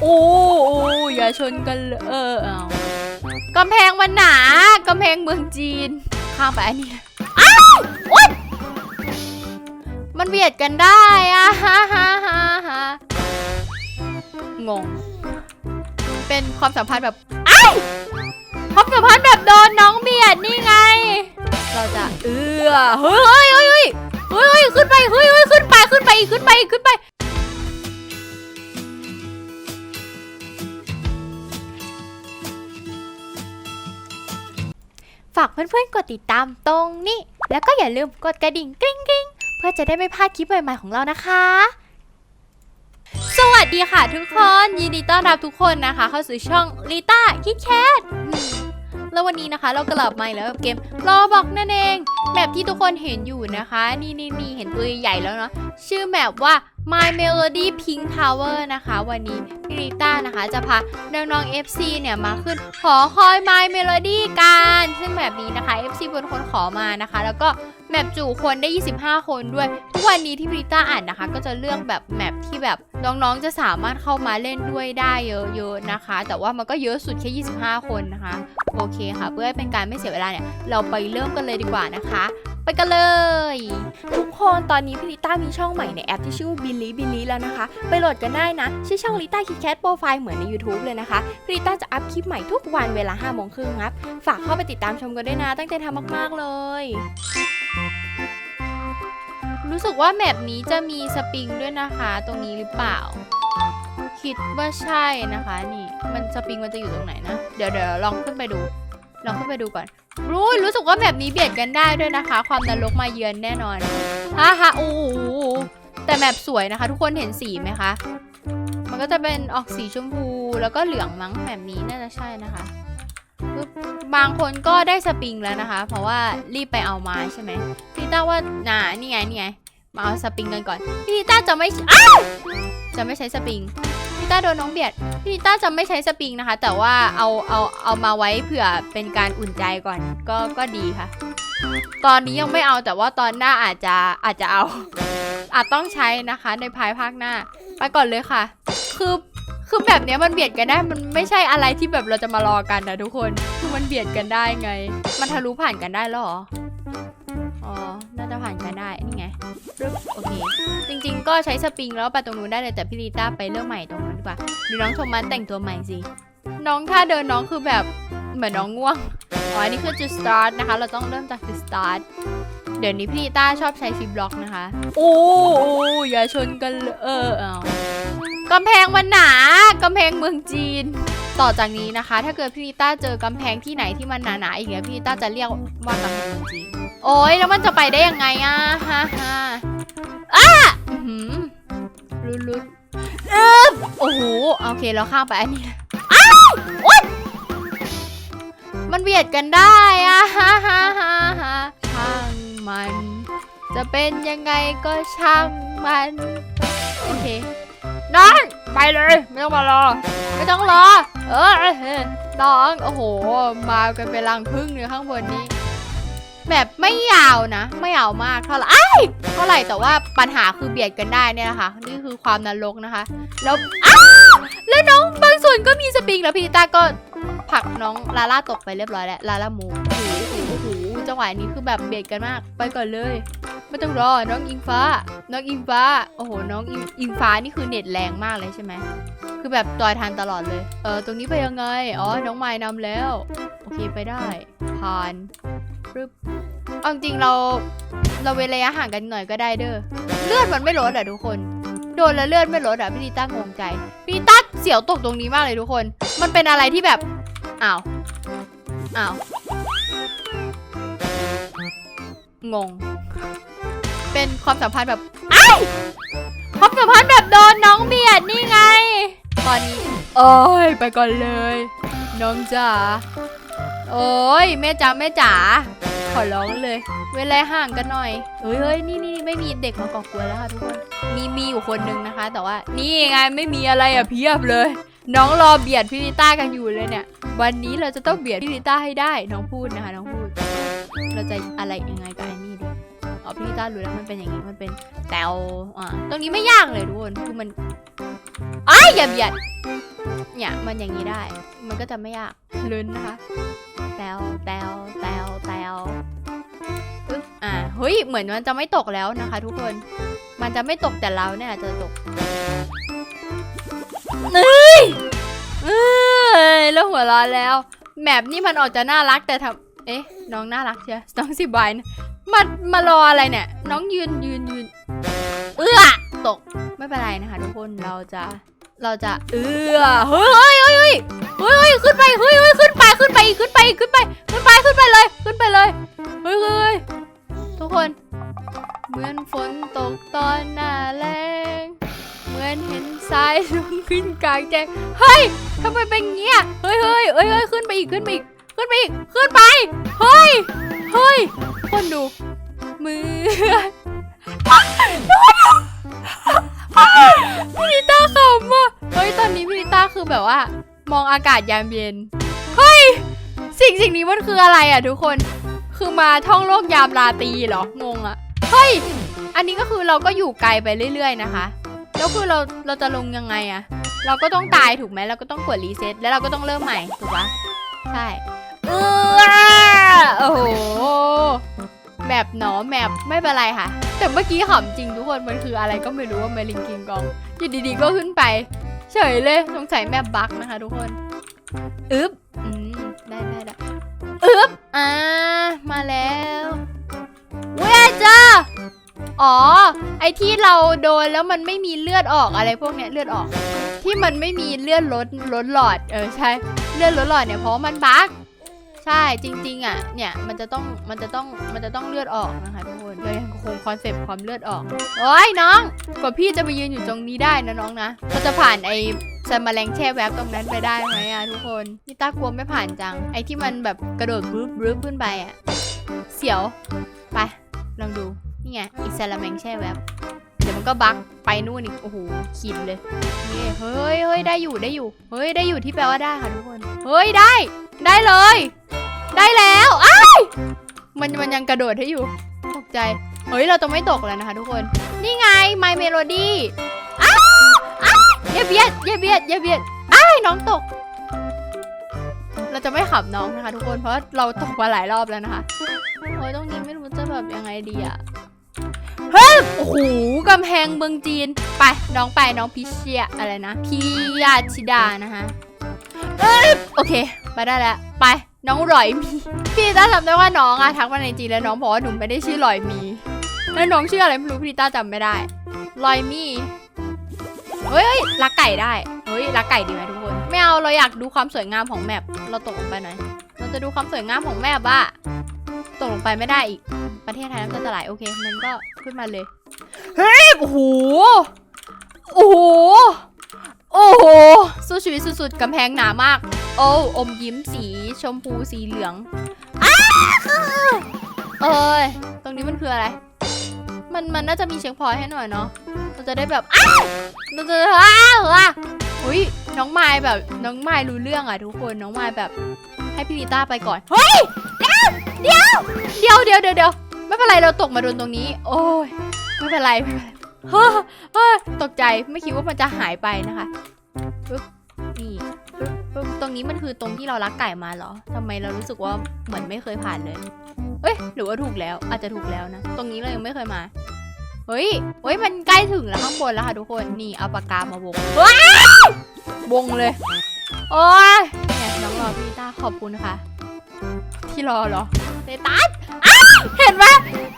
โอ้โอ้อย่าชนกันเลยเออเอากำแพงมันหนากำแพงเมืองจีน ข้ามไปอันนี้อ้าวโอ๊ยมันเบียดกันได้อะฮ่าฮ่าฮ่าฮ่างง เป็นความสัมพันธ์แบบอ้าวความสัมพันธ์แบบโดนน้องเบียดนี่ไง เราจะเอือเฮ้ยเฮ้ยเฮ้ยเฮ้ยขึ้นไปเฮ้ยเฮ้ยขึ้นไปขึ้นไปอีกขึ้นไปอีกขึ้นไปากเพื่อนๆกดติดตามตรงนี้ แล้วก็อย่าลืมกดกระดิ่งกริ๊งกริ๊งเพื่อจะได้ไม่พลาดคลิปใหม่ๆของเรานะคะ สวัสดีค่ะทุกคนยินดีต้อนรับทุกคนนะคะ เข้าสู่ช่องลิต้าคิดแคทแล้ววันนี้นะคะเรากลับมาแล้วกับเกมรอบอกนั่นเองแมปที่ทุกคนเห็นอยู่นะคะ นี่นี่นี่เห็นตัวใหญ่แล้วเนาะชื่อแมปว่า My Melody Pink Tower นะคะ วันนี้พี่ริต้านะคะจะพาน้องๆ FC เนี่ยมาขึ้นขอคอย My Melody กันซึ่งแบบนี้นะคะ FC เป็นคนขอมานะคะ แล้วก็แมปจุคนได้ 25 คนด้วย ทุกวันนี้ที่พี่ลิต้าอ่านนะคะ ก็จะเลือกแบบแมปที่แบบ น้องๆจะสามารถเข้ามาเล่นด้วยได้เยอะๆนะคะ แต่ว่ามันก็เยอะสุดแค่ 25 คนนะคะ โอเคค่ะ เพื่อให้เป็นการไม่เสียเวลาเนี่ย เราไปเริ่มกันเลยดีกว่านะคะไปกันเลย ทุกคนตอนนี้พี่ลิต้ามีช่องใหม่ในแอปที่ชื่อว่าบิลลี่บิลลี่แล้วนะคะ ไปโหลดกันได้นะ ชื่อช่องลิต้าคิดแคทโปรไฟล์เหมือนใน YouTube เลยนะคะพี่ลิต้าจะอัพคลิปใหม่ทุกวันเวลา5โมงครึ่งครับ ฝากเข้าไปติดตามชมกันด้วยนะ ตั้งใจทำมาก ๆ เลย รู้สึกว่าแมปนี้จะมีสปริงด้วยนะคะ ตรงนี้หรือเปล่า คิดว่าใช่นะคะนี่ มันสปริงมันจะอยู่ตรงไหนนะ เดี๋ยวเดี๋ยวลองขึ้นไปดู ลองขึ้นไปดูก่อน รู้รู้สึกว่าแบบนี้เบียดกันได้ด้วยนะคะ ความนรกมาเยือนแน่นอนฮ่าฮ่าโอ้โหแต่แมปสวยนะคะ ทุกคนเห็นสีไหมคะ มันก็จะเป็นออกสีชมพูแล้วก็เหลืองมั้งแบบนี้น่าจะใช่นะคะบบางคนก็ได้สปริงแล้วนะคะ เพราะว่ารีบไปเอามาใช่ไหมพี่ต้าว่าน่านี่ไงนี่ไง มาเอาสปริงกันก่อน พี่ต้าจะไม่อ้าวจะไม่ใช้สปริง พี่ต้าโดนน้องเบียด พี่นิต้าจะไม่ใช้สปริงนะคะ แต่ว่าเอาเอาเอามาไว้เผื่อเป็นการอุ่นใจก่อน ก็ก็ดีค่ะ ตอนนี้ยังไม่เอาแต่ว่าตอนหน้าอาจจะอาจจะเอา อาจต้องใช้นะคะ ในภายภาคหน้า ไปก่อนเลยค่ะ คือคือแบบเนี้ยมันเบียดกันได้ มันไม่ใช่อะไรที่แบบเราจะมารอกันนะทุกคน คือมันเบียดกันได้ไง มันทะลุผ่านกันได้แล้วเหรอ อ๋อ น่าจะผ่านกันได้ นี่ไงโอเค จริงๆ ก็ใช้สปริงแล้วไปตรงนู้นได้เลย แต่พี่ลีต้าไปเริ่มใหม่ตรงนั้นดีกว่าดูน้องโทมัสแต่งตัวใหม่สิ น้องท่าเดินน้องคือแบบเหมือนน้องง่วง อ๋อ อันนี้คือจุด start นะคะ เราต้องเริ่มจากจุด start เดี๋ยวนี้พี่ลีต้าชอบใช้ฟิบล็อกนะคะ โอ้โอ้อย่าชนกันเลยเออเอากำแพงมันหนากำแพงเมืองจีนต่อจากนี้นะคะ ถ้าเกิดพี่ลีต้าเจอกำแพงที่ไหนที่มันหนาๆอีกแล้วพี่ลีต้าจะเรียกว่ากำแพงเมืองจีน โอ้ยแล้วมันจะไปได้ยังไงอะฮ่าฮ่าอ้าหืมลุ้นลุ้นเออโอ้โหโอเคเราข้ามไปอันนี้อ้าวโอ๊ยมันเบียดกันได้อะฮ่าฮ่าฮ่าฮ่าช่างมัน จะเป็นยังไงก็ช่างมันโอเคน้องไปเลยไม่ต้องมารอ ไม่ต้องรอ เออเออน้องโอ้โห มากันเป็นรังพึ่งเลยข้างบนนี้ แบบไม่ยาวนะ ไม่ยาวมากเท่าไหร่เท่าไหร่แต่ว่าปัญหาคือเบียดกันได้เนี่ยนะคะ นี่คือความนรกนะคะ แล้วอ้าแล้วน้องบางส่วนก็มีสปริงแล้วพี่ตาก็ผลักน้องลาล่าตกไปเรียบร้อยแล้วลาล่ามูโอ้โหโอ้โหจังหวะนี้คือแบบเบียดกันมาก ไปก่อนเลย ไม่ต้องรอน้องอิงฟ้า น้องอิงฟ้าโอ้โหน้องอิงอิงฟ้านี่คือเน็ตแรงมากเลยใช่ไหมคือแบบจอยทันตลอดเลยเออตรงนี้ไปยังไงอ๋อน้องไม้นำแล้วโอเคไปได้ผ่าน ปึ๊บเอาจริงเราเราเว้นระยะห่างกันหน่อยก็ได้เด้อ เลือดมันไม่ลดอะทุกคน โดนแล้วเลือดไม่ลดอะพี่ลิต้างงใจพี่ลิต้าเสียวตกตรงนี้มากเลยทุกคน มันเป็นอะไรที่แบบ อ้าว อ้าว งง เป็นความสัมพันธ์แบบอ้าวความสัมพันธ์แบบโดนน้องเบียดนี่ไง ตอนนี้ โอ้ยไปก่อนเลย น้องจ๋า โอ้ยแม่จ๋าแม่จ๋า ขอร้องเลย เวลาห่างกันหน่อยเฮ้ยเฮ้ยนี่นี่ไม่มีเด็กมาก่อกวนแล้วค่ะทุกคน มีมีอยู่คนนึงนะคะ แต่ว่า นี่ไงไม่มีอะไรอะเพียบเลย น้องรอเบียดพี่ลิต้ากันอยู่เลยเนี่ย วันนี้เราจะต้องเบียดพี่ลิต้าให้ได้ น้องพูดนะคะ น้องพูด เราจะอะไรยังไงกับไอ้นี่ดีอ๋อพี่ลิต้ารู้แล้วมันเป็นอย่างนี้ มันเป็นแตวอ่าตรงนี้ไม่ยากเลยทุกคน คือมันอ้ายอย่าเบียด เนี่ยมันอย่างนี้ได้ มันก็จะไม่ยากลุ้นนะคะ ตวแตวแตวแตวอึ๊บอ่าเฮ้ยเหมือนมันจะไม่ตกแล้วนะคะ ทุกคน มันจะไม่ตกแต่เราเนี่ยจะตกนี่เอ้ยแล้วหัวเร้อนแล้วแมปนี่มันออกจะน่ารักแต่ทำเอ๊ะ น้องน่ารักเชียวน้องสิบายนะมามารออะไรเนี่ย น้องยืนยืนยืน เอื้อตกไม่เป็นไรนะคะทุกคนเราจะ เราจะเอื้อเฮ้ยเฮ้ยเฮ้ยเฮ้ยขึ้นไปเฮ้ยเฮ้ยขึ้นไปขึ้นไปขึ้นไปขึ้นไปขึ้นไปขึ้นไปเลยขึ้นไปเลยเฮ้ยเฮ้ยทุกคน เหมือนฝนตกตอนหน้าแรงเหมือนเห็นทรายลงขึ้นกลางแจ้งเฮ้ยทำไมเป็นเงี้ยเฮ้ยเฮ้ยเฮ้ยเฮ้ยขึ้นไปอีกขึ้นไปอีกขึ้นไปอีกขึ้นไปเฮ้ยเฮ้ยคนดูมือพี่ลิต้าขำอะ เฮ้ยตอนนี้พี่ลิต้าคือแบบว่า มองอากาศยามเย็น เฮ้ย สิ่งสิ่งนี้มันคืออะไรอะทุกคน คือมาท่องโลกยามราตรีเหรอ งงอะ เฮ้ย อันนี้ก็คือเราก็อยู่ไกลไปเรื่อย ๆ นะคะ แล้วคือเราเราจะลงยังไงอะ เราก็ต้องตายถูกไหมเราก็ต้องกดรีเซ็ตแล้วเราก็ต้องเริ่มใหม่ถูกปะใช่เออโอ้โหแมปหนอแมปไม่เป็นไรค่ะ แต่เมื่อกี้ขำจริงทุกคนมันคืออะไรก็ไม่รู้ว่าเมลิงกิงกองอยู่ดีๆก็ขึ้นไป เฉยเลยสงสัยแม่บั๊กนะคะทุกคนอึ๊บอืมได้ได้ได้อึ๊บอ่ามาแล้วเว้ยจ้าอ๋อ ไอที่เราโดนแล้วมันไม่มีเลือดออกอะไรพวกเนี้ยเลือดออก ที่มันไม่มีเลือดลดลดหลอด เออใช่ เลือดลดหลอดเนี่ยเพราะมันบั๊ก ใช่จริงๆอะเนี่ยมันจะต้องมันจะต้องมันจะต้องเลือดออกนะคะทุกคนเลยยังคงคอนเซปต์ความเลือดออกโอ้ยน้องกว่าพี่จะไปยืนอยู่ตรงนี้ได้นะน้องนะเราจะผ่านไอ้ซันมาแรงแช่แวบตรงนั้นไปได้ไหมอะทุกคนนี่ตากลัวไม่ผ่านจัง ไอที่มันแบบกระโดดบรึบรึบขึ้นไปอะเสียวไปลองดูนี่ไงอีซันมาแรงแช่แวบ เดี๋ยวมันก็บักไปนู่นอีกโอ้โหขีดเลยเฮ้ยเฮ้ยได้อยู่ได้อยู่ เฮ้ยได้อยู่ที่แปลว่าได้ค่ะทุกคน เฮ้ยได้ ได้เลย ได้แล้วอ้ายมันมันยังกระโดดให้อยู่ตกใจ เฮ้ยเราต้องไม่ตกแล้วนะคะทุกคน นี่ไง My Melody อ้าอ้าอย่าเบียดอย่าเบียดอย่าเบียดอ้ายน้องตก เราจะไม่ขับน้องนะคะ ทุกคนเพราะเราตกมาหลายรอบแล้วนะคะเฮ้ยตรงนี้ไม่รู้จะแบบยังไงดีอะ เฮ้ยโอ้โหกำแพงเมืองจีน ไปน้องไปน้องพิเชียอะไรนะพิยาชิดานะคะเอ้ยโอเค ไปได้แล้วไปน้องหลอยมีพี่ต้าจำได้ว่าน้องอะทักมาในจีนแล้วน้องบอกว่าหนูไม่ได้ชื่อหลอยมีแล้วน้องชื่ออะไรไม่รู้พี่ต้าจำไม่ได้ลอยมีเฮ้ยเลักไก่ได้เฮ้ยลักไก่ดีไหมทุกคนไม่เอาเราอยากดูความสวยงามของแมปเราตกลงไปหน่อยเราจะดูความสวยงามของแมปอะ ตกลงไปไม่ได้อีก ประเทศไทยน้ำตาจะไหลโอเคมันก็ขึ้นมาเลย เฮ้ย โอ้โห โอ้โห โอ้โห สู้ชีวิตสุดๆกำแพงหนามาก โอ้อมยิ้มสีชมพูสีเหลืองอ้าเอ้ย ตรงนี้มันคืออะไร มันมันน่าจะมีเช็คพอยต์ให้หน่อยเนาะเราจะได้แบบอ้าวเราจะอ้าวอะอุ้ยน้องไม้แบบน้องไม้รู้เรื่องอะทุกคนน้องไม้แบบให้พี่ลิต้าไปก่อน เฮ้ย เดี๋ยว เดี๋ยวเดี๋ยวเดี๋ยวไม่เป็นไรเราตกมาโดนตรงนี้ โอ้ยไม่เป็นไรไม่เป็นไรเฮ้ยเฮ้ยตกใจไม่คิดว่ามันจะหายไปนะคะปึ๊บนี่ปึ๊บตรงนี้มันคือตรงที่เรารักไก่มาเหรอทำไมเรารู้สึกว่าเหมือนไม่เคยผ่านเลย เอ้ยหรือว่าถูกแล้วอาจจะถูกแล้วนะ ตรงนี้เรายังไม่เคยมา เฮ้ยเฮ้ยมันใกล้ถึงแล้วข้างบนแล้วค่ะทุกคนนี่เอาปากกามาวงว้าววงเลย โอ้ยเนี่ยน้องรอพี่ต้าขอบคุณค่ะ ที่รอเหรอเตตัสอ้าวเห็นไหม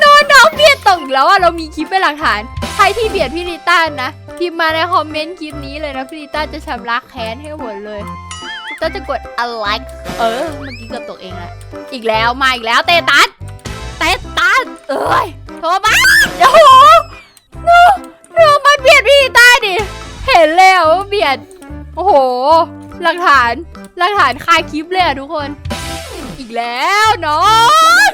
โดนน้องเบียดตกอีกแล้วอะเรามีคลิปเป็นหลักฐาน ใครที่เบียดพี่ลิต้านะพิมพ์มาในคอมเมนต์คลิปนี้เลยนะพี่ลิต้าจะชำระแค้นให้หมดเลยพี่ต้าจะกด like เออเมื่อกี้เกือบตกเองแหละอีกแล้วมาอีกแล้วเตตัสเตตัสเอ้ยโทรมาโอ้โหดูดูมันเบียดพี่ลิต้าดิเห็นแล้วว่าเบียดโอ้โหหลักฐานหลักฐานคาคลิปเลยอะทุกคน อีกแล้วน้อง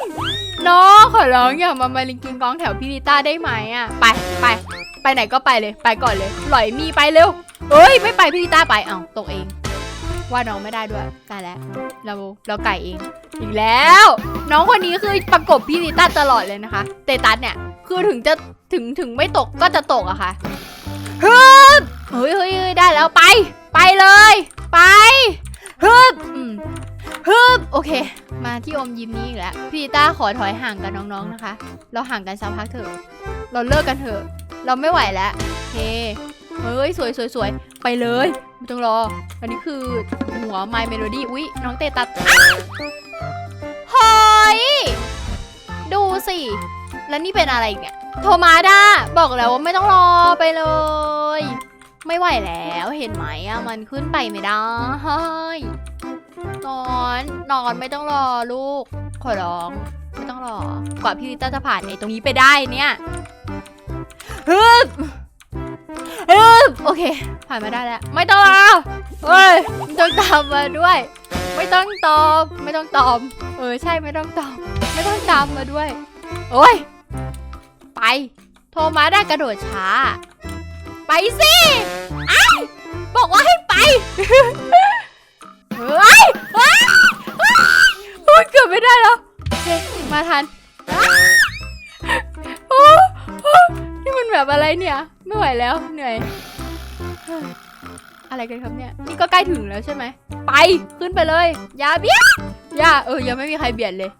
น้องขอร้องอย่ามามาลิงกิงกองแถวพี่ลิต้าได้ไหมอะไปไปไปไหนก็ไปเลยไปก่อนเลยหลอยมีไปเร็วเอ้ยไม่ไปพี่ลิต้าไปเอ้าตกเอง ว่าน้องไม่ได้ด้วยตายแล้วเราเราไก่เอง อีกแล้ว น้องคนนี้คือประกบพี่ลิต้าตลอดเลยนะคะเตตัสเนี่ยคือถึงจะถึงถึงไม่ตกก็จะตกอะค่ะฮึบเฮ้ยเฮ้ยเฮ้ยได้แล้วไป ไปเลย ไป โอเค มาที่อมยิ้มนี้อีกแล้วพี่ต้าขอถอยห่างกับน้องๆนะคะ เราห่างกันสักพักเถอะเราเลิกกันเถอะ เราไม่ไหวแล้วโอเคเฮ้ยสวยสวยสวยไปเลยไม่ต้องรอ อันนี้คือหัว My Melody อุ๊ยน้องเตตัดอ้าวเฮ้ยดูสิ แล้วนี่เป็นอะไรเนี่ยโทมาด้าบอกแล้วว่าไม่ต้องรอไปเลย ไม่ไหวแล้วเห็นไหมอะมันขึ้นไปไม่ได้ นอนนอนไม่ต้องรอลูก ขอร้อง ไม่ต้องรอกว่าพี่ลิต้าจะผ่านไอ้ตรงนี้ไปได้เนี่ยฮึบฮึบโอเค ผ่านมาได้แล้ว ไม่ต้องรอเฮ้ยไม่ต้องตามมาด้วย ไม่ต้องตอบไม่ต้องตอบเออใช่ไม่ต้องตอบไม่ต้องตามมาด้วย โอ้ย ไป โทรมาได้กระโดดช้า ไปสิไอ้าบอกว่าให้ไปเฮ้ย เฮ้ยเฮ้ยโอ้ยเกือบไม่ได้แล้วโอเคมาทันอ้าวโอ้โอ้นี่มันแบบอะไรเนี่ย ไม่ไหวแล้วเหนื่อย อะไรกันครับเนี่ยนี่ก็ใกล้ถึงแล้วใช่ไหม ไปขึ้นไปเลย อย่าเบียดอย่าเออยังไม่มีใครเบียดเลย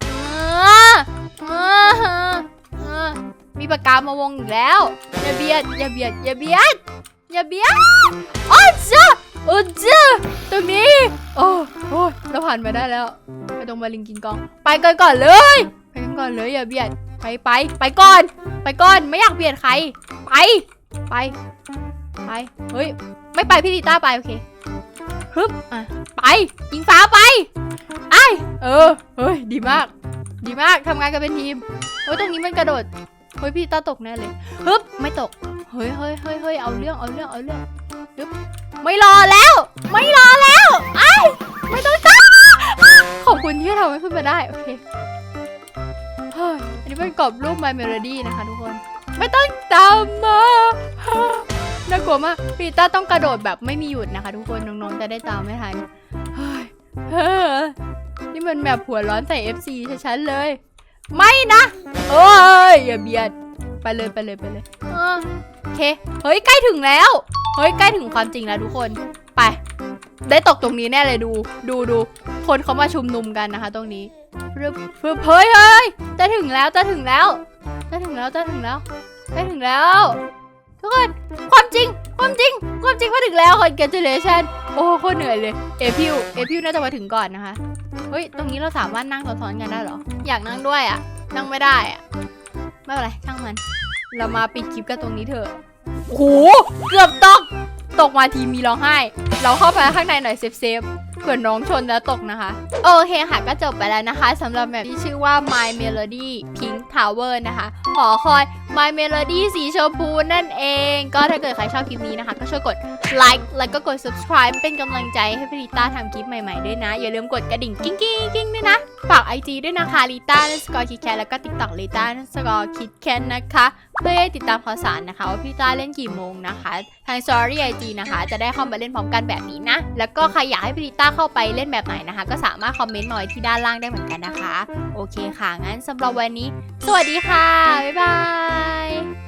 มีปากกามาวงอีกแล้ว อย่าเบียดอย่าเบียดอย่าเบียดอย่าเบียดโอ้จ้า โอ้จ้าตรงนี้โอ้โอ้เราผ่านมาได้แล้ว ไปตรงมาลิงกินกอง ไปกันก่อนเลย ไปกันก่อนเลยอย่าเบียด ไปไปไปก่อน ไปก่อนไม่อยากเบียดใคร ไป ไป ไป เฮ้ย ไม่ไปพี่ดิต้าไปโอเคฮึบอะไปยิงฟ้าไปไอเออ เฮ้ย ดีมาก ดีมากทำงานกันเป็นทีม เฮ้ย ตรงนี้มันกระโดด เฮ้ย พี่ต้าตกแน่เลยฮึบไม่ตก เฮ้ยเฮ้ยเฮ้ยเฮ้ยเอาเรื่อง เอาเรื่อง เอาเรื่องฮึบ ไม่รอแล้ว ไม่รอแล้วไอ้ไม่ต้องจ้าขอบคุณที่ทำให้ขึ้นมาได้โอเคเฮ้ยอันนี้เป็นกรอบรูป My Melody นะคะทุกคน ไม่ต้องตามมาน่ากลัวมากพีต้าต้องกระโดดแบบไม่มีหยุดนะคะ ทุกคนน้องๆจะได้ตามไม่ทันเฮ้ยเฮ้ยนี่มันแบบหัวร้อนใส่ FC ชัดๆเลย ไม่นะโอ้ยอย่าเบียดไปเลยไปเลยไปเลยโอเคเฮ้ยใกล้ถึงแล้ว เฮ้ยใกล้ถึงความจริงแล้วทุกคนไป ได้ตกตรงนี้แน่เลยดูดูดูคนเขามาชุมนุมกันนะคะ ตรงนี้ฟึบฟึบเฮ้ยเฮ้ยจะถึงแล้วจะถึงแล้วจะถึงแล้วจะถึงแล้วจะถึงแล้วทุกคนความจริง ความจริง ความจริงมาถึงแล้วคอนเกตูเลชันโอ้โหโคตรเหนื่อยเลยเอพิวเอพิวน่าจะมาถึงก่อนนะคะเฮ้ยตรงนี้เราสามารถนั่งซ้อนๆกันได้หรอ อยากนั่งด้วยอะ นั่งไม่ได้อะไม่เป็นไรช่างมัน เรามาปิดคลิปกันตรงนี้เถอะ โอ้โหเกือบตก ตกมาทีมีร้องไห้ เราเข้าไปข้างในหน่อยเซฟเซฟเผื่อน้องชนแล้วตกนะคะ โอเคค่ะก็จบไปแล้วนะคะสำหรับแบบที่ชื่อว่า My Melody Pink Tower นะคะ หอคอย My Melody สีชมพูนั่นเอง ก็ถ้าเกิดใครชอบคลิปนี้นะคะ ก็ช่วยกด ไลค์แล้วก็กด subscribe เป็นกำลังใจให้พี่ลิต้าทำคลิปใหม่ๆด้วยนะ อย่าลืมกดกระดิ่งกิ้งกิ้งกิ้งด้วยนะ ฝาก IG ด้วยนะคะลิต้าสกอร์คิดแคนแล้วก็ TikTok ลิต้าสกอร์คิดแคนนะคะ เพื่อให้ติดตามข่าวสารนะคะ ว่าพี่ต้าเล่นกี่โมงนะคะ ทาง Story IG นะคะ จะได้เข้ามาเล่นพร้อมกันแบบนี้นะ แล้วก็ใครอยากให้พี่ลิต้าเข้าไปเล่นแบบไหนนะคะ ก็สามารถคอมเมนต์มาไว้ที่ด้านล่างได้เหมือนกันนะคะ โอเคค่ะงั้นสำหรับวันนี้ สวัสดีค่ะบ๊ายบาย